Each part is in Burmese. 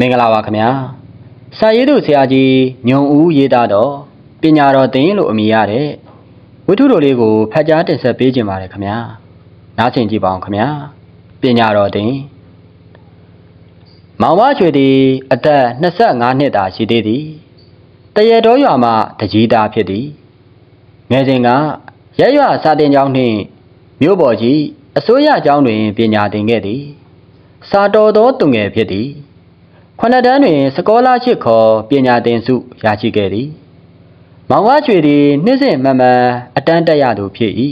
မင်္ဂလာပါခင်ဗျာစာရေးသူဆရာကြီးညုံဦးရေးသားတော့ပညာတော်သင်လို့အမည်ရတဲ့ဝိထုတော်လေးကိုဖတ်ကြားတင်ဆက်ပေးခြင်းပါတယ်ခင်ဗျာနားဆင်ကြည့်ပါအောင်ခင်ဗျာပညာတော်သင်မောင်မချွေသည်အသက်25နှစ်သာရှိသေးသည်တရတော်ရွာမှတကြီးသားဖြစ်သည်ငယ်စဉ်ကရက်ရွာစာတင်ကျောင်းနှင့်မြို့ပေါ်ကြီးအစိုးရကျောင်းတွင်ပညာသင်ခဲ့သည်စာတော်သောသူငယ်ဖြစ်သည် ခုနှစ်တန်းတွင် စကောလာချစ်ခေါ်ပညာသင်စုရရှိခဲ့သည်။မောင်ဝါချွေသည်နှစ်စဉ်မှန်မှန်အတန်းတက်ရသူဖြစ်၏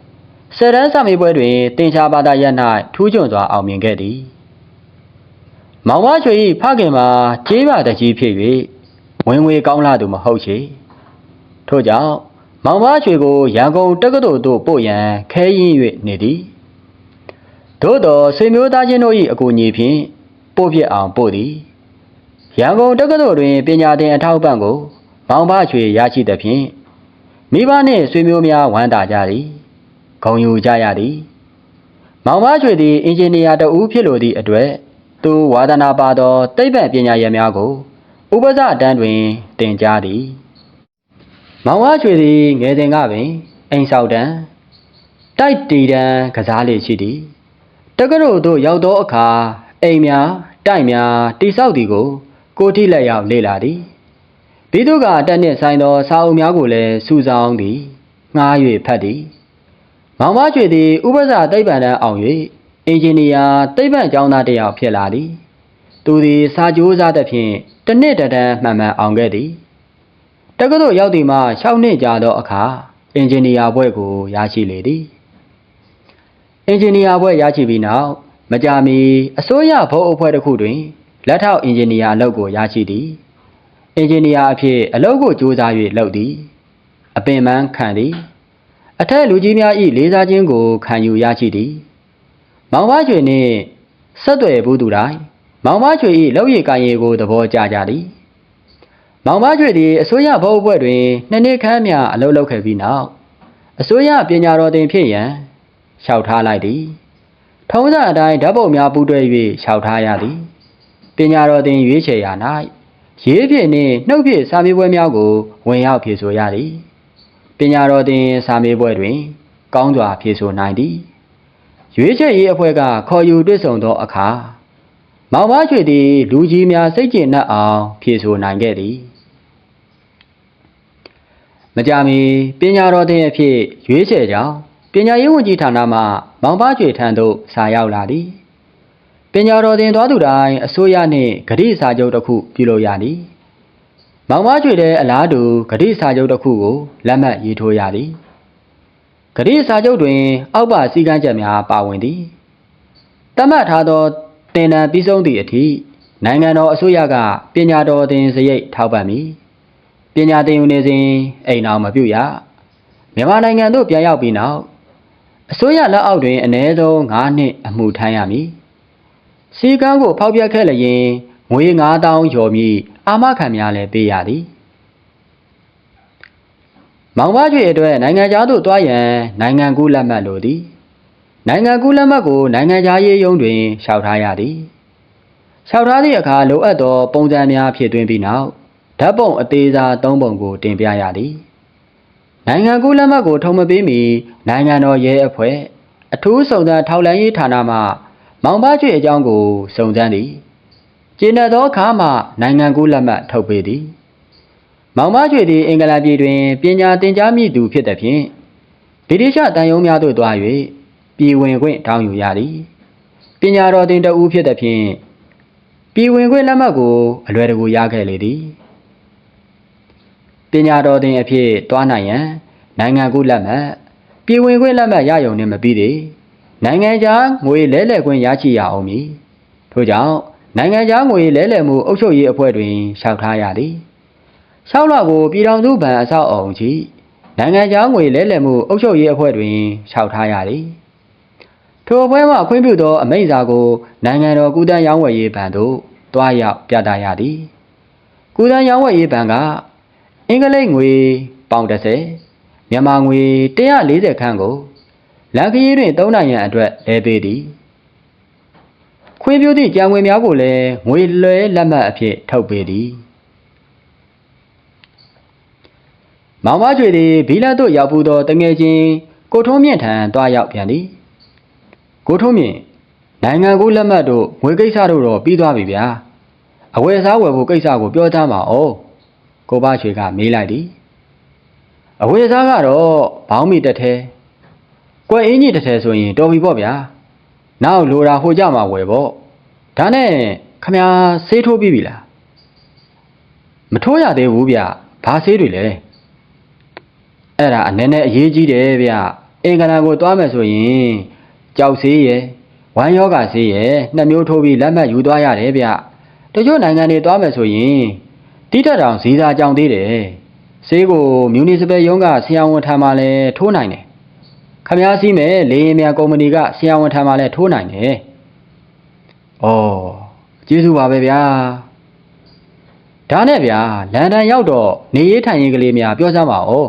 ။ဆယ်တန်းစာမေးပွဲတွင်တင်ချာဘာသာရပ်၌ထူးချွန်စွာအောင်မြင်ခဲ့သည်။မောင်ဝါချွေ၏ဖခင်မှာကျေးပါတကြီးဖြစ်၍ဝင်ငွေကောင်းလာသူမဟုတ်ချေ။ထို့ကြောင့်မောင်ဝါချွေကိုရန်ကုန်တက္ကသိုလ်သို့ပို့ရန်ခဲရင်၍နေသည်။သို့သောဆွေမျိုးသားချင်းတို့၏အကူအညီဖြင့်ပို့ဖြစ်အောင်ပို့သည် ရန်ကုန်တက္ကသိုလ်တွင်ပညာသင်အထောက်အပံ့ကိုမောင်ဘချွေရရှိသဖြင့်မိဘနှင့်ဆွေမျိုးများဝမ်းသာကြသည်ဂုဏ်ယူကြရသည်မောင်ဘချွေသည်အင်ဂျင်နီယာတဦးဖြစ်လိုသည့်အတွက်သူဝါဒနာပါသောသိပ္ပံပညာရပ်များကိုဥပဇအတန်းတွင်သင်ကြားသည်မောင်ဘချွေသည်ငယ်စဉ်ကပင်အိမ်ဆောက်တန်းတိုက်တီတန်းကစားလေရှိသည်တက္ကသိုလ်သို့ရောက်သောအခါအိမ်များတိုက်များတိဆောက်သည်ကို ကိုထိလက်ရောက်လေ့လာသည်ဘိတုကတက်နှင့်ဆိုင်သောစာအုပ်များကိုလည်းစူဆောင်းသည်ငှား၍ဖတ်သည်မောင်မကျွေသည်ဥပစာသိပ္ပံတန်းအောင်၍အင်ဂျင်နီယာသိပ္ပံကျောင်းသားတစ်ယောက်ဖြစ်လာသည်သူသည်စာကြိုးစားသဖြင့်တစ်နှစ်တည်းတန်းမှန်မှန်အောင်ခဲ့သည်တက္ကသိုလ်ရောက်သည်မှ6နှစ်ကြာသောအခါအင်ဂျင်နီယာဘွဲ့ကိုရရှိလေသည်အင်ဂျင်နီယာဘွဲ့ရရှိပြီးနောက်မကြာမီအစိုးရဘုတ်အဖွဲ့တစ်ခုတွင် လက်ထောက်အင်ဂျင်နီယာအလုပ်ကိုရရှိသည်အင်ဂျင်နီယာအဖြစ်အလုပ်ကိုစူးစမ်း၍လုပ်သည်အပင်ပန်းခံသည်အထက်လူကြီးများ၏လေးစားခြင်းကိုခံယူရရှိသည်မောင်မကျွေနှင့်ဆက်သွယ်ဘူးသူတိုင်းမောင်မကျွေ၏လောက်ရည်ကိုင်ရည်ကိုသဘောကျကြသည်မောင်မကျွေသည်အစိုးရဘုတ်အဖွဲ့တွင်နှစ်နှစ်ခန့်မြအလုပ်လုပ်ခဲ့ပြီးနောက်အစိုးရပညာတော်သင်ဖြစ်ရန်လျှောက်ထားလိုက်သည်ထုံးစံအတိုင်းဓာတ်ပုံများပူးတွဲ၍လျှောက်ထားရသည် ပညာတော်သင်ရွေးချယ်ရာ၌ရေးဖြင့်နှင့်နှုတ်ဖြင့်စာမေးပွဲများကိုဝင်ရောက်ဖြေဆိုရသည်ပညာတော်သင်စာမေးပွဲတွင် ကောင်းစွာဖြေဆိုနိုင်သည်ရွေးချယ်ရေးအဖွဲ့ကခေါ်ယူတွေ့ဆုံသောအခါမောင်မချွေသည်လူကြီးများစိတ်ကျဉ်နှံ့အောင်ဖြေဆိုနိုင်ခဲ့သည်မကြမီပညာတော်သင်အဖြစ်ရွေးချယ်ကြောင်းပညာရေးဝန်ကြီးဌာနမှမောင်ပါကျွေထံသို့စာရောက်လာသည် ပညာတော်သင်သွားသူတိုင်းအစိုးရနှင့်ဂတိစာချုပ်တစ်ခုပြုလုပ်ရသည်မောင်ပါကျွေတဲ့အလားတူဂတိစာချုပ်တစ်ခုကိုလက်မှတ်ရေးထိုးရသည်ဂတိစာချုပ်တွင် အောက်ပါစည်းကမ်းချက်များပါဝင်သည်တတ်မှတ်ထားသောတင်ဒဏ်ပြီးဆုံးသည့်အထိနိုင်ငံတော်အစိုးရကပညာတော်သင်စရိတ်ထောက်ပံ့မည်ပညာသင်ယူနေစဉ်အိမ်အောင်မပြုရမြန်မာနိုင်ငံသို့ပြန်ရောက်ပြီးနောက်အစိုးရလက်အောက်တွင်အ ਨੇ ဆုံး9နှစ်အမှုထမ်းရမည် စီကန်းကိုဖောက်ပြက်ခဲ့လျင်ငွေ9000ကျော်မည်အာမခံများလည်းပေးရသည်မောင်မကျွေအတွက်နိုင်ငံသားသို့တွားရန်နိုင်ငံကူးလက်မှတ်လိုသည်နိုင်ငံကူးလက်မှတ်ကိုနိုင်ငံသားရေးရုံးတွင်လျှောက်ထားရသည်လျှောက်ထားသည့်အခါလိုအပ်သောပုံစံများဖြည့်သွင်းပြီးနောက်ဓာတ်ပုံအသေးစား၃ပုံကိုတင်ပြရသည်နိုင်ငံကူးလက်မှတ်ကိုထုံမပေးမီနိုင်ငံတော်ရဲအဖွဲ့အထူးစုံစမ်းထောက်လှမ်းရေးဌာနမှ မောင်ပါကျွေအကြောင်းကိုစုံစမ်းသည်ကျင်းသောအခါမှနိုင်ငံကူးလက်မှတ်ထုတ်ပေးသည်မောင်ပါကျွေသည်အင်္ဂလန်ပြည်တွင်ပညာသင်ကြားမိသူဖြစ်သည်ဖြင့်ဗြိတိရှတန်ယုံများသို့တွား၍ပြည်ဝင်ခွင့်တောင်းယူရသည်ပညာတော်သင်တဦးဖြစ်သည်ဖြင့်ပြည်ဝင်ခွင့်လက်မှတ်ကိုအလွယ်တကူရခဲ့လေသည်ပညာတော်သင်အဖြစ်တွားနိုင်ရန်နိုင်ငံကူးလက်မှတ်ပြည်ဝင်ခွင့်လက်မှတ်ရယုံနှင့်မပြီးသေး နိုင်ငံခြားငွေလဲလှယ်ခွင့်ရရှိရအောင်မည်ထို့ကြောင့်နိုင်ငံခြားငွေလဲလှယ်မှုအုပ်ချုပ်ရေးအဖွဲ့တွင်လျှောက်ထားရသည်လျှောက်လွှာကိုပြည်ထောင်စုဘဏ်အဆောက်အအုံကြီးနိုင်ငံခြားငွေလဲလှယ်မှုအုပ်ချုပ်ရေးအဖွဲ့တွင်လျှောက်ထားရသည်ထိုအဖွဲ့မှခွင့်ပြုသောအမိန့်စာကိုနိုင်ငံတော်ကုသန်းရောင်းဝယ်ရေးဘဏ်သို့တွားရောက်ပြသရသည်ကုသန်းရောင်းဝယ်ရေးဘဏ်ကအင်္ဂလိပ်ငွေပေါင်30မြန်မာငွေ140ခန်းကို လန်ခရီးတွင်သုံးနိုင်ရန်အတွက်လဲပေးသည်ခွင့်ပြုသည့်ကြံဝင်များကိုလည်းငွေလွှဲလက်မှတ်အဖြစ်ထုတ်ပေးသည်မောင်မကျွေသည်ဘီလာတို့ရောက်ပူသောတငယ်ချင်းကိုထုံးမြင့်ထံတွားရောက်ပြန်သည်ကိုထုံးမြင့်နိုင်ငံကူးလက်မှတ်တို့ငွေကိစ္စတို့တော့ပြီးသွားပြီဗျာအဝယ်စားဝယ်ဖို့ကိစ္စကိုပြောသားပါအောင်ကိုဘချွေကမေးလိုက်သည်အဝယ်စားကတော့ဘောင်းမီတစ်ထဲ ကွယ်အင်းကြီးတစ်ထဲဆိုရင်တော်ပြီပေါ့ဗျာနောက်လိုတာဟိုကြမှာဝယ်ပေါ့ဒါနဲ့ခမညာဆေးထိုးပြီးပြီလားမထိုးရသေးဘူးဗျဘာဆေးတွေလဲအဲ့ဒါအနေနဲ့အရေးကြီးတယ်ဗျအင်္ဂလန်ကိုသွားမယ်ဆိုရင်ကြောက်ဆေးရယ်ဝမ်းယောဂဆေးရယ်နှစ်မျိုးထိုးပြီးလက်မှတ်ယူသွားရတယ်ဗျတချို့နိုင်ငံတွေသွားမယ်ဆိုရင်တိတက်တောင်ဇီစာကြောင်သေးတယ်ဆေးကိုမြူနီစပယ်ရုံးကဆရာဝန်ထံမှာလဲထိုးနိုင်တယ် ခမားစီးမယ်လေရင်မြန်ကုမ္ပဏီကဆရာဝန်ထံမှာလဲထိုးနိုင်တယ်ဩကျေးဇူးပါပဲဗျာဒါနဲ့ဗျာလန်ဒန်ရောက်တော့နေရေးထိုင်ရေးကလေးများပြောစမ်းပါဦး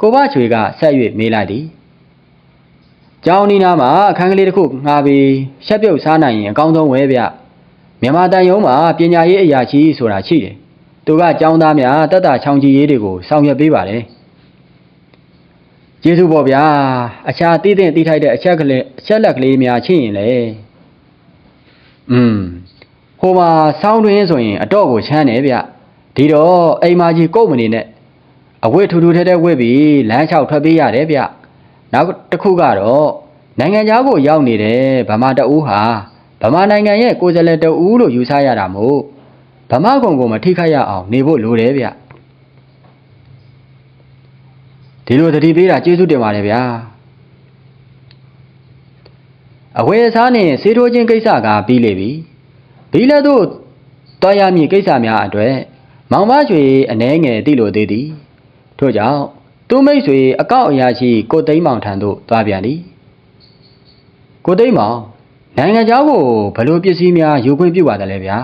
ကိုဘချွေကဆက်၍မေးလိုက်သည်။ကျောင်းနီနာမှာအခန်းကလေးတစ်ခုငှားပြီးရှက်ပြုတ်စားနိုင်ရင်အကောင်းဆုံးဝဲဗျ။မြန်မာတန်ယုံမှာပညာရေးအရာရှိဆိုတာရှိတယ်။သူကကျောင်းသားများတက်တာချောင်းကြီးရေးတွေကိုဆောင်ရွက်ပေးပါတယ်။ ကျေးဇူးပေါ့ဗျာ။အခြားတည်တဲ့တည်ထိုက်တဲ့အချက်ကလေးအချက်လက်ကလေးများချင်းရင်လေ။อืมဟိုမှာစောင်းတွင်းဆိုရင်အတော့ကိုချမ်းတယ်ဗျ။ဒီတော့အိမ်မကြီးကုတ်မနေနဲ့အဝတ်ထူထူထဲထဲဝတ်ပြီးလမ်းလျှောက်ထွက်ပြေးရတယ်ဗျနောက်တစ်ခုကတော့နိုင်ငံသားကိုရောက်နေတဲ့ဗမာတအူးဟာဗမာနိုင်ငံရဲ့ကိုယ်စားလှယ်တအူးလို့ယူဆရတာမို့ဗမာကုံကိုမထိခိုက်ရအောင်နေဖို့လိုတယ်ဗျ ဒီလိုသတိပေးတာကျေးဇူးတင်ပါတယ်ဗျာအဝယ်အစားနဲ့ဆေးထိုးခြင်းကိစ္စကပြီးလေပြီဘီလက်တို့တွားရမည့်ကိစ္စများအတွေ့မောင်မရွှေအနှဲငယ်သိလို့သေးသည် ထို့ကြောင့်သူမိတ်ဆွေအကောက်အရာရှိကိုသိန်းမောင်ထံသို့သွားပြန်သည်ကိုသိန်းမောင်နိုင်ငံเจ้าကိုဘယ်လိုပစ္စည်းများယူခွင့်ပြုပါတယ်လဲဗျာ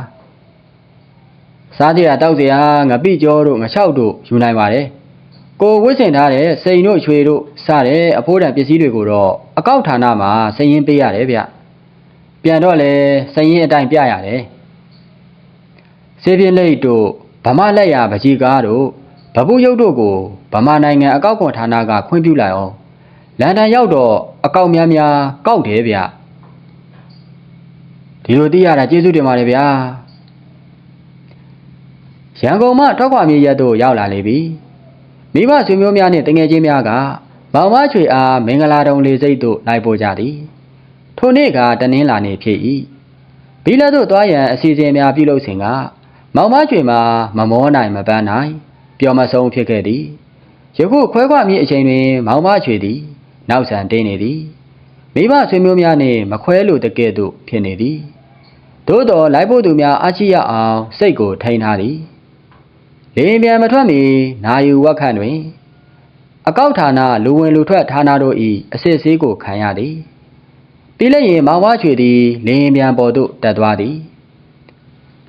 စားတရားတောက်စရာငပိကျော်တို့ငချောက်တို့ယူနိုင်ပါတယ် ကိုဝစ်စင်ထားတဲ့စိန်တို့ရွှေတို့စတဲ့အဖိုးတန်ပစ္စည်းတွေကိုတော့အကောက်ဌာနမှာစည်ရင်ပေးရတယ်ဗျပြန်တော့လေစည်ရင်အတိုင်းပြရတယ်စေပြင်းလိတ်တို့ဗမာလက်ရပကြီးကားတို့ဗပုရုပ်တို့ကိုဗမာနိုင်ငံအကောက်ခွန်ဌာနကခွင့်ပြုလိုက်အောင်လန်ဒန်ရောက်တော့အကောက်များများကောက်တယ်ဗျဒီလိုသိရတာကျေးဇူးတင်ပါတယ်ဗျာရန်ကုန်မှထွက်ခွာမြေရက်တို့ရောက်လာလေပြီ မိဘဆွေမျိုးများနှင့်တငယ်ချင်းများကမောင်မချွေအားမင်္ဂလာတုံလေးစိတ်တို့လိုက်ပို့ကြသည်ထိုနေ့ကတနင်္လာနေ့ဖြစ်၏ဘီလက်တို့သွားရန်အစီအစဉ်များပြုလုပ်စဉ်ကမောင်မချွေမှာမမောနိုင်မပန်းနိုင်ပျော်မဆုံးဖြစ်ခဲ့သည်ယခုခွဲခွာမည့်အချိန်တွင်မောင်မချွေသည် နောက်ဆန်တင်းနေသည်မိဘဆွေမျိုးများနှင့်မခွဲလိုတကဲ့သို့ဖြစ်နေသည်သို့တော်လိုက်ဖို့သူများအားချိရအောင်စိတ်ကိုထိန်းထားသည် လေရင်ပြန်မထွက်မီနာယူဝက်ခန့်တွင် အကောက်ဌာနလူဝင်လူထွက်ဌာနတို့၏အစစ်ဆေးကိုခံရသည်ပြီးလည်းရင်မောင်မချွေသည်လေရင်ပြန်ပေါ်သို့တက်သွားသည်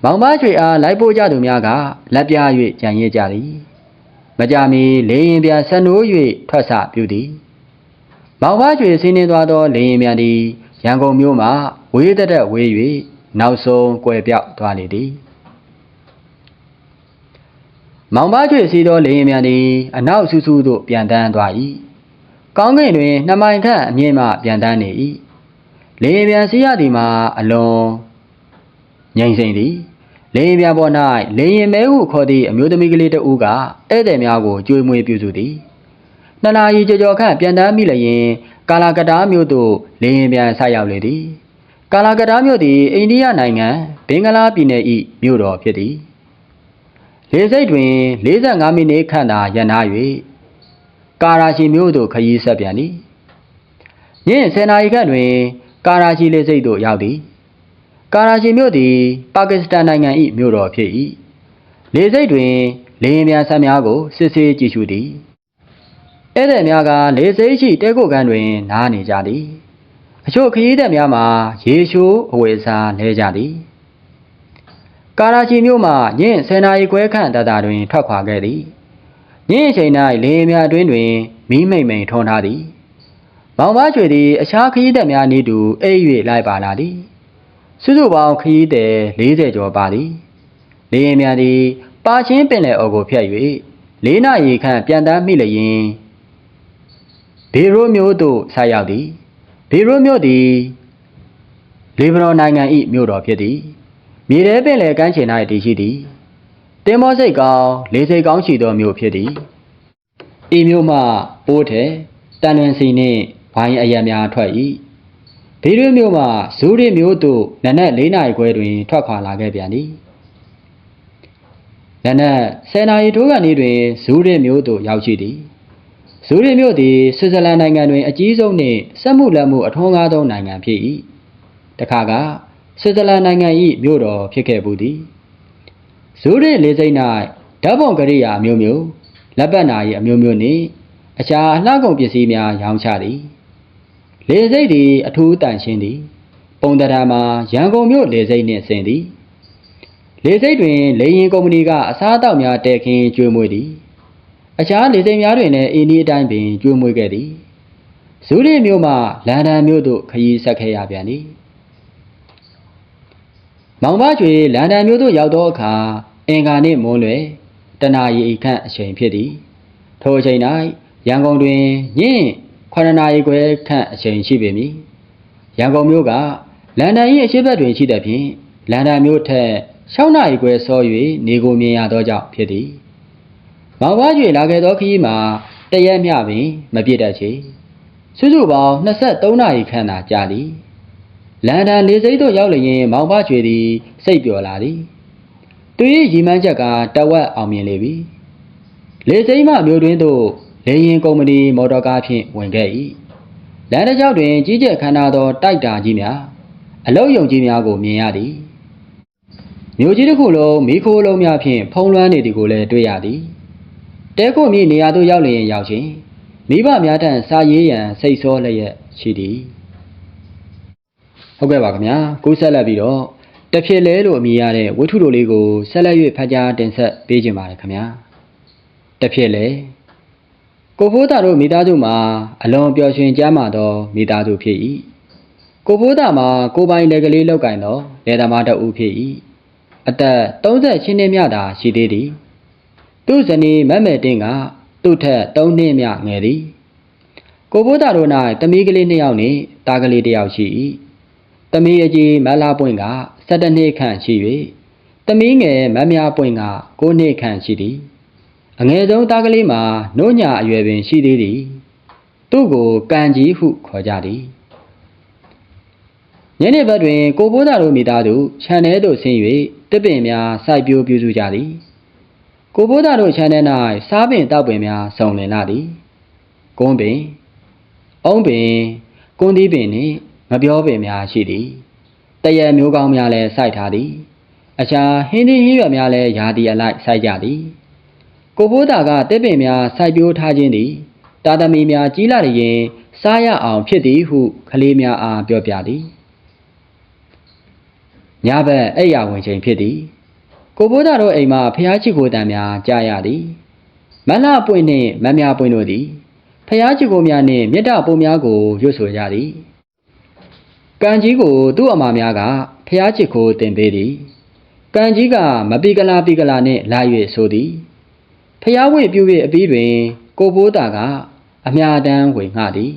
မောင်မချွေအားလိုက်ပို့ကြသူများကလက်ပြ၍ကြံရစ်ကြသည်မကြမီလေရင်ပြန်ဆက်နိုး၍ထွက်ဆပြုသည်မောင်မချွေဆင်းနေသွားသောလေရင်ပြန်သည်ရန်ကုန်မြို့မှဝေးသက်သက်ဝေး၍နောက်ဆုံးကွယ်ပြောက်သွားလေသည် မောင်မချွေစီသောလေရင်ပြန်သည်အနောက်ဆူဆူသို့ပြန်တန်းသွား၏ကောင်းကင်တွင်နှစ်မိုင်ခန့်အမြင့်မှပြန်တန်းနေ၏လေရင်ပြန်စီရသည်မှာအလွန်ငြိမ်စိမ့်သည်လေရင်ပြန်ပေါ်၌လေရင်မဲဟုခေါ်သည့်အမျိုးသမီးကလေးတဦးကဧည့်သည်များကိုကြွေးမွေးပြုစုသည်နှစ်နာရီကြော်ကြော်ခန့်ပြန်တမ်းမိလျင်ကာလာကတားမြို့သို့လေရင်ပြန်ဆက်ရောက်လေသည်ကာလာကတားမြို့သည်အိန္ဒိယနိုင်ငံဘင်္ဂလားပြည်နယ်၏မြို့တော်ဖြစ်သည် လေစိတ်တွင်45မိနစ်ခန့်သာရန်နာ၍ကာရာချီမြို့သို့ခရီးဆက်ပြန်သည်ညင်10နာရီခန့်တွင် ကာရာချီလေစိတ်သို့ရောက်သည်ကာရာချီမြို့သည် ပါကစ္စတန်နိုင်ငံ၏မြို့တော်ဖြစ်၏လေစိတ်တွင်လေရင်ပြန်ဆက်များကိုစစ်ဆေးကြည့်ရှုသည်ဧည့်သည်များကလေစိတ်ရှိတဲကိုကန်းတွင် နားနေကြသည်အချို့ခရီးသည်များမှာရေရှိုးအဝယ်စားလဲကြသည် ကာရာချီမြို့မှညင်10နာရီခွဲခန့်တတာတွင်ထွက်ခွာခဲ့သည်ညင်အချိန်၌လေရင်များအတွင်းတွင်မီးမိန်မိန်ထွန်းထားသည်မောင်မချွေသည်အခြားခရီးသည်များနေတူအိပ်၍လိုက်ပါလာသည်စုစုပေါင်းခရီးသည်40ကျော်ပါသည်လေရင်များသည်ပါချင်းပင်လယ်အော်ကိုဖြတ်၍လေးနာရီခန့်ပြန်တမ်းမိလျင်ဘေရိုမျိုးသို့ဆက်ရောက်သည်ဘေရိုမျိုးသည်လေဗနောနိုင်ငံ၏မြို့တော်ဖြစ်သည် မြေထဲပင်လယ်ကမ်းခြေ၌တည်ရှိသည်တင်မောစိတ်ကောင်းလေးစိတ်ကောင်းရှိသောမြို့ဖြစ်သည်ဤမြို့မှပိုးထဲတန်တွင်စီနှင့်ဝိုင်းအရများထွက်၏ဘေးရွေးမြို့မှဇူးရီမြို့သို့နနက်၄နာရီခွဲတွင် ထွက်ခွာလာခဲ့ပြန်သည်နနက်10နာရီထိုးကန်ဤတွင်ဇူးရီမြို့သို့ရောက်ရှိသည်ဇူးရီမြို့သည်ဆွစ်ဇာလန်နိုင်ငံတွင်အကြီးဆုံးနှင့်စက်မှုလက်မှုအထွန်းကားဆုံးနိုင်ငံဖြစ်၏တခါက ဆွစ်ဇာလန်နိုင်ငံ၏မြို့တော်ဖြစ်ခဲ့ပူသည်ဇူးရီလေးစိတ်၌ဓာတ်ပုံကရိယာအမျိုးမျိုးလက်ပတ်နာ၏အမျိုးမျိုးနှင့်အခြားအလှကုန်ပစ္စည်းများရောင်းချသည်လေစိတ်သည်အထူးတန်ရှင်းသည် ပုံတရာမှာရန်ကုန်မြို့လေစိတ်နှင့်ဆင်သည် လေစိတ်တွင် လေရင်ကုမ္ပဏီကအစားအသောက်များတည်ခင်းကျွေးမွေးသည်အခြားလေစိတ်များတွင်လည်းအင်းဒီအတိုင်းပင်ကျွေးမွေးခဲ့သည်ဇူးရီမြို့မှလန်ဒန်မြို့သို့ခရီးဆက်ခဲ့ရပြန်သည် မောင်မကျွေလန်ဒန်မြို့သို့ရောက်သောအခါအင်္ဂါနှင့်မွန်းလွယ်တနာရီခန့်အချိန်ဖြစ်သည်ထိုအချိန်၌ရန်ကုန်တွင်ညင့်9နာရီခွဲခန့်အချိန်ရှိပေမည်ရန်ကုန်မြို့ကလန်ဒန်၏အရှိတ်ဘက်တွင်ရှိသဖြင့်လန်ဒန်မြို့ထက်6နာရီခွဲစော၍နေကိုမြင်ရသောကြောင့်ဖြစ်သည်မောင်မကျွေလာခဲ့သောခရီးမှာတရက်မျှပင်မပြည့်တတ်ချေစုစုပေါင်း23နာရီခန့်သာကြာသည် လန်ဒန်နေစိတ်သို့ရောက်လျင်မောင်ဘကျွေသည် စိတ်ပျော်လာသည်သူ၏ရီမန်းချက်ကတဝက်အောင်မြင်လေပြီလေစိမ်းမမျိုးတွင်သို့လေရင်ကုမ္ပဏီမော်တော်ကားဖြင့်ဝင်ခဲ့၏လမ်းတစ်လျှောက်တွင်ကြီးကျယ်ခမ်းနားသောတိုက်တာကြီးများအလုတ်ယုံကြီးများကိုမြင်ရသည်မြို့ကြီးတစ်ခုလုံးမိခိုးလုံးများဖြင့်ဖုံးလွှမ်းနေသည်ကိုလည်းတွေ့ရသည်တဲခုမြေနေရာသို့ရောက်လျင်ရောက်ချင်းမိဘများထံစာရေးရန်စိတ်ဆောလျက်ရှိသည် ဟုတ်ကဲ့ပါခင်ဗျာကူးဆက်လက်ပြီးတော့တဖြစ်လဲလို့အမည်ရတဲ့ဝတ္ထုတို့လေးကိုဆက်လက်၍ဖတ်ကြားတင်ဆက်ပေးခြင်းပါတယ်ခင်ဗျာတဖြစ်လဲကိုဖိုးတာတို့မိသားစုမှာအလွန်ပျော်ရွှင်ကြမ်းမာသောမိသားစုဖြစ်၏ကိုဖိုးတာမှာကိုပိုင်လက်ကလေးလောက်ကင်သောလယ်သမားတစ်ဦးဖြစ်၏အသက်38နှစ်မြသာရှိသေးသည်သူ့ဇနီးမတ်မဲတင်းကသူ့ထက်3နှစ်မြငယ်သည်ကိုဖိုးတာတို့၌တမီးကလေး2ယောက်နှင့်သားကလေး1ယောက်ရှိ၏ တမီးအကြီးမလာပွင့်က17နှစ်ခန့်ရှိ၍တမီးငယ်မမြပွင့်က9နှစ်ခန့်ရှိသည်အငယ်ဆုံးသားကလေးမှာနို့ညာအရွယ်ပင်ရှိသေးသည်သူ့ကိုကံကြီးဟုခေါ်ကြသည်ညနေဘက်တွင် ကိုဘိုးသားတို့မိသားစုခြံထဲသို့ဆင်း၍တစ်ပင်များစိုက်ပျိုးပြုစုကြသည်ကိုဘိုးသားတို့ခြံထဲ၌စားပင်တောက်ပင်များစုံလင်လာသည်ကုန်းပင်အုံးပင်ကွန်းသီးပင်နှင့် မပြောပင်များရှိသည်တရမျိုးကောင်းများလည်းစိုက်ထားသည်အခြားဟင်းသီးဟင်းရွက်များလည်းယာတီအလိုက်စိုက်ကြသည်ကိုဘိုးသားကတစ်ပင်များစိုက်ပျိုးထားခြင်းသည်တာသမီများကြီးလာရင်စားရအောင်ဖြစ်သည်ဟုကလေးများအားပြောပြသည်ညဘက်အိယာဝင်ချိန်ဖြစ်သည်ကိုဘိုးသားတို့အိမ်မှာဖျားချီကိုတန်များကြားရသည်မလှပွင့်နှင့်မမြပွင့်တို့သည်ဖျားချီကိုများနှင့်မြတ်တပုံများကိုရွတ်ဆိုကြသည် ကံကြီးကိုသူ့အမများကဖျားချီကိုတင်ပေးသည်ကံကြီးကမပိကလာပိကလာနှင့်လာ၍ဆိုသည်ဖျားဝိပြု၍အပြီးတွင် ကိုဘိုးသားကအမြတမ်းဝင်ငှသည်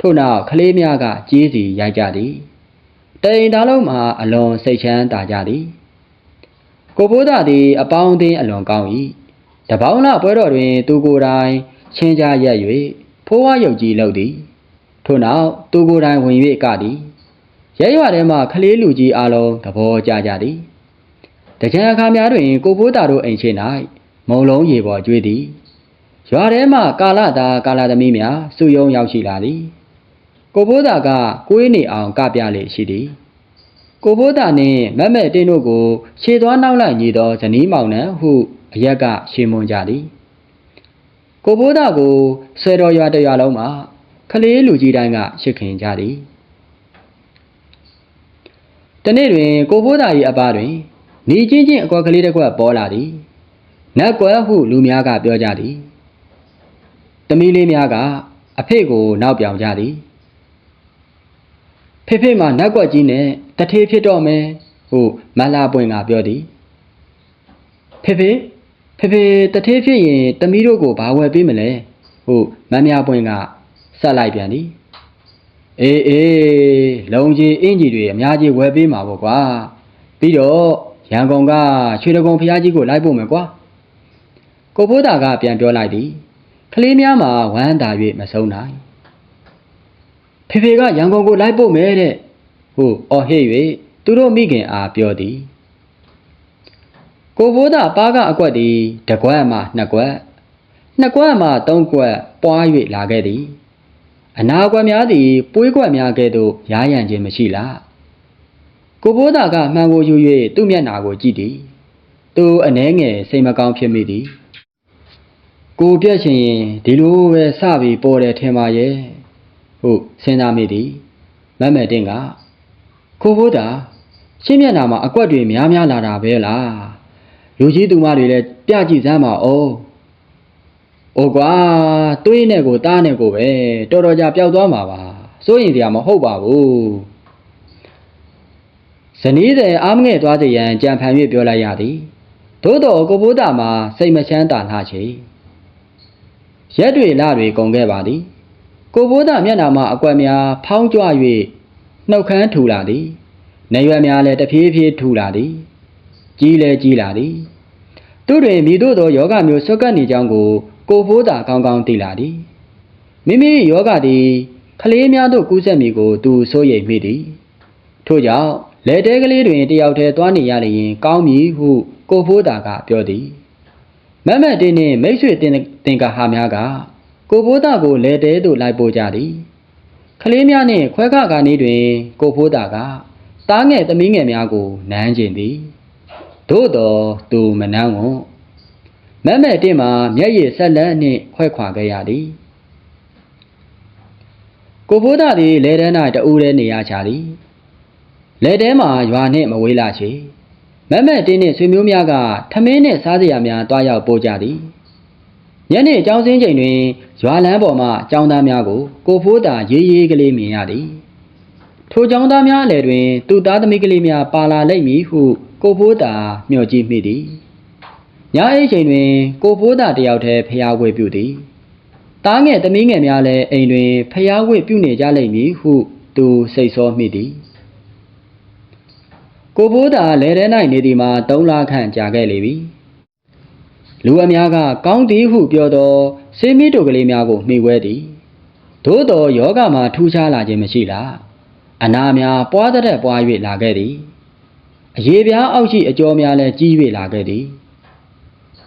ထို့နောက်ကလေးများကကြီးစီရိုက်ကြသည်တိန်သားလုံးမှာအလွန်စိတ်ချမ်းသာကြသည်ကိုဘိုးသားသည်အပေါင်းအသင်းအလွန်ကောင်း၏တပေါင်းလပွဲတော်တွင် သူကိုယ်တိုင်ချင်းကြရက်၍ဖိုးဝါရုပ်ကြီးလုပ်သည်ထို့နောက်သူကိုယ်တိုင်ဝင်၍ကသည် ရဲရွာထဲမှကလေးလူကြီးအလုံးသဘောကျကြသည်တကြံအခါများတွင် ကိုဘိုးသားတို့အိမ်ရှိ၌မုံလုံးရေပေါ်ကျွေးသည်ရွာထဲမှကာလသာကာလသမီးများစုယုံရောက်ရှိလာသည်ကိုဘိုးသားကကိုးနေအောင်ကပြလေရှိသည်ကိုဘိုးသားနှင့်မက်မဲ့တင်းတို့ကိုခြေသွားနောက်လိုက်ညီသောဇနီးမောင်နှံဟုအရက်ကရှင်းမွန်ကြသည်ကိုဘိုးသားကိုဆွေတော်ရွာတရွာလုံးမှာကလေးလူကြီးတိုင်းကရှစ်ခင်ကြသည် တနေ့တွင် ကိုဘိုးသား၏အပတွင်နေချင်းချင်းအကွက်ကလေးတစ်ကွက်ပေါ်လာသည်နတ်ကွယ်ဟုလူများကပြောကြသည်တမီးလေးများကအဖေကိုနောက်ပြောင်ကြသည်ဖေဖေမှာနတ်ကွက်ကြီးနဲ့တထေးဖြစ်တော့မယ်ဟုမလာပွင့်ကပြောသည်ဖေဖေဖေဖေတထေးဖြစ်ရင်တမီးတို့ကိုဘာဝယ်ပေးမလဲဟုမန်းမြပွင့်ကဆက်လိုက်ပြန်သည် အေးအေးလုံကြီးအင်ကြီးတွေအများကြီးဝယ်ပေးမှာပေါ့ကွာပြီးတော့ရန်ကုန်ကရွှေတကုံဖျားကြီးကိုလိုက်ဖို့မယ်ကွာကိုဖိုးတာကပြန်ပြောလိုက်သည်ကလေးများမှာဝမ်းသာ၍မဆုံးနိုင်ဖေဖေကရန်ကုန်ကိုလိုက်ပို့မယ်တဲ့ဟုတ်အော်ဟေ့၍သူတို့မိခင်အားပြောသည်ကိုဘိုးသာပါကအကွက်သည်တကွက်မှနှစ်ကွက်နှစ်ကွက်မှသုံးကွက်ပွား၍လာခဲ့သည် အနာကွက်များသည်ပွေးကွက်များကဲ့သို့ရားရန်ခြင်းမရှိလားကိုဘိုးသာကမှန်ကိုယူ၍သူ့မျက်နှာကိုကြည့်သည်သူအနှဲငယ်စိတ်မကောင်းဖြစ်မိသည်ကိုပြက်ရှင်ရင်ဒီလိုပဲစပြီးပေါ်တယ်ထင်ပါရဲ့ဟုတ်စဉ်းစားမိသည်မတ်မဲ့တင်ကကိုဘိုးတာရှင်းမျက်နှာမှာအကွက်တွေများများလာတာပဲလားလူကြီးသူမတွေလည်းပြကြည့်စမ်းပါဦး အိုကွာတွေးနဲ့ကိုတားနဲ့ကိုပဲတော်တော်ကြာပျောက်သွားမှာပါစိုးရင်တရားမဟုတ်ပါဘူးဇနီးတဲ့အားမငဲ့သွားစေရန်ကြံဖန်၍ပြောလိုက်ရသည်သို့တော်ကိုဘိုးတာမှာစိတ်မချမ်းသာလှချေရက်တွေလတွေကုန်ခဲ့ပါသည်ကိုဘိုးသားမျက်နှာမှာအကွက်များဖောင်းကြွ၍နှုတ်ခမ်းထူလာသည်နေရွယ်များလည်းတဖြည်းဖြည်းထူလာသည်ကြီးလည်းကြီးလာသည်သူတွင်မိတို့သောယောဂမျိုးဆွတ်ကပ်နေကြောင်းကို ကိုဘိုးသားကောင်းကောင်းသိလာသည်မိမိယောဂသည်ကလေးများတို့ကူးဆက်မိကို သူစိုးရိမ်မိသည်ထို့ကြောင့်လက်တဲကလေးတွင်တယောက်တည်းသွားနေရလျင် ကောင်းမည်ဟုကိုဘိုးသားကပြောသည်မမတ်တင်းနှင့်မိတ်ဆွေတင်တင်ကာဟာများကကိုဘိုးသားကိုလဲတဲသို့လိုက်ပို့ကြသည်ကလေးများနှင့်ခွဲခကာနီးတွင် ကိုဘိုးသားကတားငယ်သမီးငယ်များကိုနမ်းကျင်သည်သို့တော်သူမနမ်းဝံ့ မက်မဲ့တင်းမှာမျက်ရည်ဆက်လက်နှင့်ခွဲခွာခဲ့ရသည်ကိုဘိုးသားသည်လဲတဲ၌တူးရဲနေရချသည်လဲတဲမှာရွာနှင့်မဝေးလာချေမက်မဲ့တင်းနှင့်ဆွေမျိုးများကထမင်းနှင့်စားစရာများတွားရောက်ပို့ကြသည်ညနေအကြောင်းစင်းချိန်တွင်ရွာလန်းပေါ်မှအကြောင်းသားများကိုကိုဖိုးတာရေးရေးကလေးမြင်ရသည်ထိုအကြောင်းသားများအလယ်တွင်သူ့သားသမီးကလေးများပါလာလိမ့်မည်ဟုကိုဖိုးတာမျှော်ကြည့်မိသည် ညအိတ်ချိန်တွင် ကိုဖိုးတာတယောက်တည်းဖျားဝေပြုသည်သားငယ်သမီးငယ်များလည်းအိမ်တွင်ဖျားဝေပြုနေကြလိမ့်မည်ဟုသူစိတ်ဆောမိသည်ကိုဖိုးတာလဲထဲ၌နေသည်မှာ၃လခန့်ကြာခဲ့လေပြီလူအများကကောင်းသည်ဟုပြောသောဆေးမီးတို့ကလေးများကိုမှီဝဲသည်သို့တော်ယောဂမှာထူးခြားလာခြင်းမရှိလားအနာများပွားတဲ့ပွား၍လာခဲ့သည်အရေပြားအောက်ရှိအကျော်များလည်းကြီး၍လာခဲ့သည်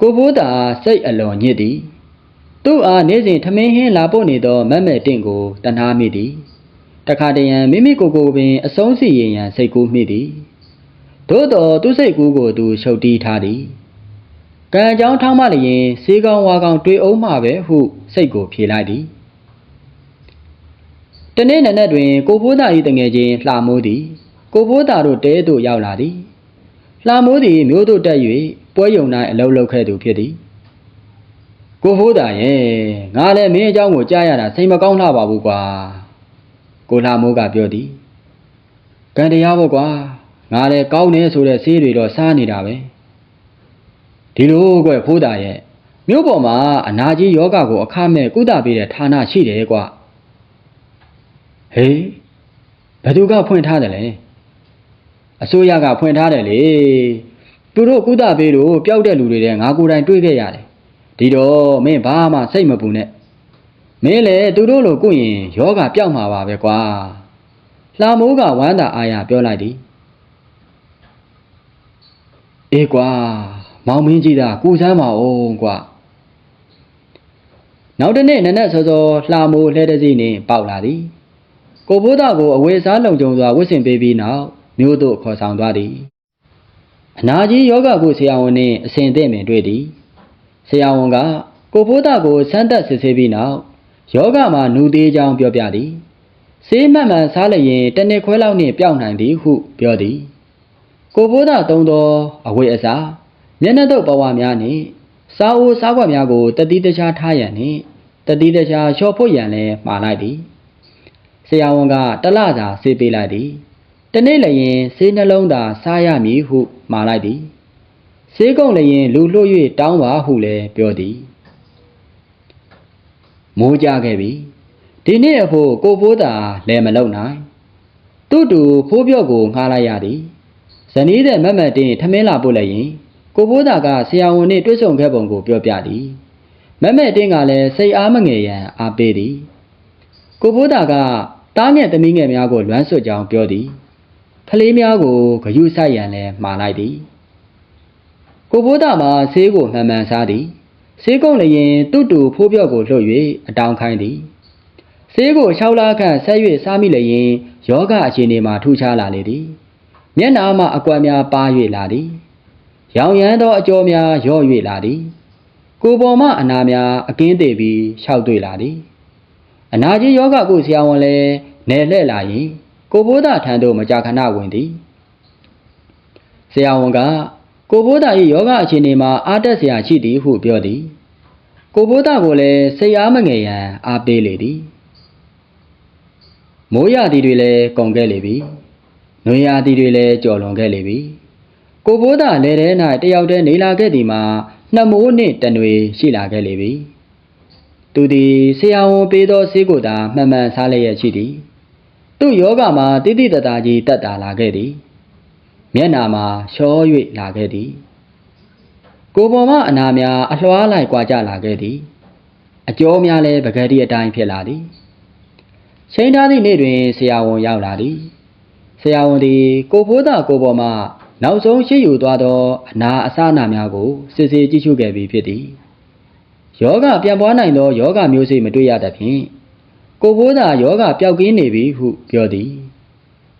ကိုဘိုးသာစိတ်အလွန်ညစ်သည်သူ့အားနေ့စဉ်ထမင်းဟင်းလာပို့နေသောမက်မဲ့တင့်ကိုတနာမိသည်တခါတရံမိမိကိုယ်ကိုယ်ပင်အဆုံးစီရင်ရန်စိတ်ကူးမိသည်သို့တော်သူစိတ်ကူးကိုသူရှုပ်တီးထားသည်ကံအကြောင်းထောင်းမလျင်စေးကောင်းဝါကောင်းတွေ့အောင်မှပဲဟုစိတ်ကိုဖြေလိုက်သည်တနေ့နက်နက်တွင် ကိုဘိုးသား၏တငယ်ချင်းလှမိုးသည် ကိုဘိုးသားတို့တဲသို့ရောက်လာသည်လှမိုးသည်မျိုးတို့တက်၍ ပွဲယုံ၌အလုံးလုံးခဲ့သူဖြစ်သည်ကိုဘိုးသားရဲ့ငါလည်းမင်းအကြောင်းကိုကြားရတာစိတ်မကောင်းလှပါဘူးကွာကိုလှမိုးကပြောသည်ကံတရားပေါ့ကွာငါလည်းကောင်းနေဆိုတဲ့ဆေးတွေတော့စားနေတာပဲဒီလိုကွဖိုးတာရဲ့မြို့ပေါ်မှာအနာကြီးယောဂကိုအခမဲ့ကုသပေးတဲ့ဌာနရှိတယ်ကွဟေးဘယ်သူကဖွင့်ထားတယ်လဲအစိုးရကဖွင့်ထားတယ်လေ သူတို့ကုသပေးလို့ပျောက်တဲ့လူတွေတဲ့ငါကိုယ်တိုင်တွေ့ခဲ့ရတယ်ဒီတော့မင်းဘာမှစိတ်မပူနဲ့မင်းလည်းသူတို့လိုကုရင်ယောဂပျောက်မှာပါပဲကွာလှမိုးကဝမ်းသာအားရပြောလိုက်သည်အေးကွာမောင်မင်းကြီးတာကူစမ်းပါအောင်ကွာနောက်တစ်နေ့နနက်စောစောလှမိုးလှဲတဲ့စီနှင့်ပေါက်လာသည်ကိုဘိုးသားကိုအဝေစားလုံခြုံစွာဝတ်ဆင်ပေးပြီးနောက်မြို့သို့ခေါ်ဆောင်သွားသည် အနာကြီးယောဂကုဆရာဝန်နှင့်အစဉ်အသင့်ပင်တွေ့သည်ဆရာဝန်ကကိုဘိုးသားကိုစမ်းသပ်စစ်ဆေးပြီးနောက်ယောဂမှာနူသေးကြောင်းပြောပြသည်ဆေးမှန်မှန်စားလျင်တစ်နှစ်ခွဲလောက်နှင့်ပျောက်နိုင်သည်ဟုပြောသည်ကိုဘိုးသားသုံးသောအဝိအစာမျက်နှာတုပ်ပဝါများနှင့်စားအိုးစားခွက်များကိုတတိတခြားထားရန်နှင့်တတိတခြားလျှော့ဖို့ရန်လည်းမှာလိုက်သည်ရာဝန်ကတလသာဆေးပေးလိုက်သည် တနေ့လည်းရင်ဆေးနှလုံးသာစားရမည်ဟုမှာလိုက်သည်ဆေးကုံလည်းရင်လူလှုပ်၍တောင်းပါဟုလည်းပြောသည်မိုးကြခဲ့ပြီဒီနေ့အဖို့ကိုဖိုးသာလည်းမလုံနိုင်သူ့တူဖိုးပြော့ကိုငှားလိုက်ရသည်ဇနီးတဲ့မတ်မတ်တင်းထမင်းလာပို့လိုက်ရင်ကိုဖိုးသာကဆရာဝန်နှင့်တွေ့ဆုံခဲ့ပုံကိုပြောပြသည်မတ်မတ်တင်းကလည်းစိတ်အားမငယ်ရန်အားပေးသည်ကိုဘိုးတာကတားငယ်သမီးငယ်များကိုလွမ်းဆွတ်ကြောင်းပြောသည် ကလေးများကိုဂယုစိုက်ရန်လည်းမှာလိုက်သည်ကိုဘိုးတာမှာဆေးကိုမှန်မှန်စားသည်ဆေးကုန်းလည်းရင်တူတူဖိုးပြော့ကိုလှုပ်၍အတောင်ခိုင်းသည်ဆေးကို၆လခန့်ဆက်၍စားမိလည်းရင်ယောဂအခြေအနေမှာထူခြားလာလေသည်မျက်နှာမှာအကွက်များပါ၍လာသည်ရောင်ရမ်းသောအကျော်များရော့၍လာသည် ကိုယ်ပေါ်မှအနာများအကင်းသေးပြီးရှောက်တွေ့လာသည်အနာကြီးယောဂကိုဆရာဝန်လည်းနယ်လှဲ့လာရင် ကိုဘိုးသားထံသို့မကြာခဏဝင်သည်ဆရာဝန်ကကိုဘိုးသား၏ယောဂအခြေအနေမှာအားတက်စရာရှိသည်ဟုပြောသည်ကိုဘိုးသားကိုလည်းစိတ်အားမငယ်ရန်အားပေးလေသည်မိုးရသည်တွေလည်းကုန်ခဲ့လေပြီနွေရာသည်တွေလည်းကြော်လွန်ခဲ့လေပြီကိုဘိုးသားလည်းထဲ၌တယောက်တည်းနေလာခဲ့သည်မှာနှစ်မိုးနှင့်တနွေရှိလာခဲ့လေပြီသူသည်ဆရာဝန်ပေးသောဆေးကိုသာမှန်မှန်စားလျက်ရှိသည် သူ့ယောဂမှာတိတိတတ်တာကြီးတက်တာလာခဲ့သည်မျက်နာမှာရှော၍လာခဲ့သည်ကိုယ်ပေါ်မှအနာများအလွှားလိုက်ကွာကြလာခဲ့သည်အကျော်များလည်းပကတိအတိုင်းဖြစ်လာသည်ချိန်ထားသည့်နေ့တွင်ဆရာဝန်ရောက်လာသည်ဆရာဝန်သည်ကိုဖိုးသားကိုယ်ပေါ်မှနောက်ဆုံးရှိယူသွားသောအနာအစနာများကိုစစ်ဆေးကြည့်ရှုခဲ့ပြီးဖြစ်သည်ယောဂပြန်ပွားနိုင်သောယောဂမျိုးစိတ်မတွေ့ရသဖြင့် ကိုဘိုးသာယောဂပျောက်ကင်းနေပြီဟုပြောသည်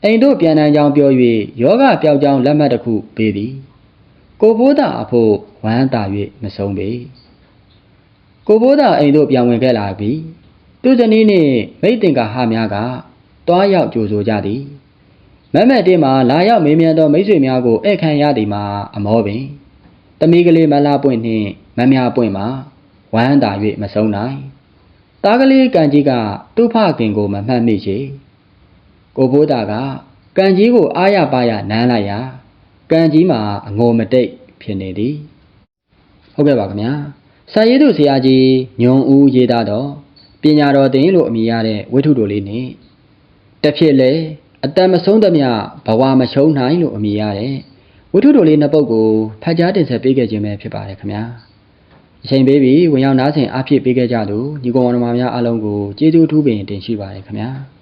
အိမ်တို့ပြန်နိုင်ကြောင်းပြော၍ယောဂပျောက်ကြောင်းလက်မှတ်တစ်ခုပေးသည်ကိုဘိုးသာအဖို့ဝမ်းသာ၍မဆုံးပေကိုဘိုးသာအိမ်တို့ပြန်ဝင်ခဲ့လာပြီးသူဇနီးနှင့်မိတ်တင်ကဟများကတွားရောက်ကြိုဆိုကြသည်မက်မက်တင်းမှာလာရောက်မေးမြန်းသောမိတ်ဆွေများကိုဧည့်ခံရသည်မှာအမောပင်တမီးကလေးမလာပွင့်နှင့်မမြပွင့်မှာဝမ်းသာ၍မဆုံးနိုင်။ တားကလေးကန်ကြီးကသူ့ဖခင်ကိုမမှတ်မိချေ။ကိုဘိုးတာကကန်ကြီးကိုအားရပါရနမ်းလိုက်ရာကန်ကြီးမှာအငိုမတိတ်ဖြစ်နေသည်။ဟုတ်ကဲ့ပါခင်ဗျာ။ဆရာရည်သူဆရာကြီးညွန်ဦးရေးသားတော့ပညာတော်သင်လို့အမည်ရတဲ့ဝိထုတော်လေးနဲ့တစ်ဖြစ်လေအတန်မဆုံးသမျှဘဝမရှုံးနိုင်လို့အမည်ရတဲ့ဝိထုတော်လေးနှစ်ပုဒ်ကိုဖတ်ကြားတင်ဆက်ပေးခဲ့ခြင်းပဲဖြစ်ပါတယ်ခင်ဗျာ။ အချိန်ပေးပြီးဝင်ရောက်နားဆင်အားဖြည့်ပေးခဲ့ကြသူညီကောင်မောင်နှမများအားလုံးကိုကျေးဇူးထူးပင်တင်ရှိပါတယ်ခင်ဗျာ။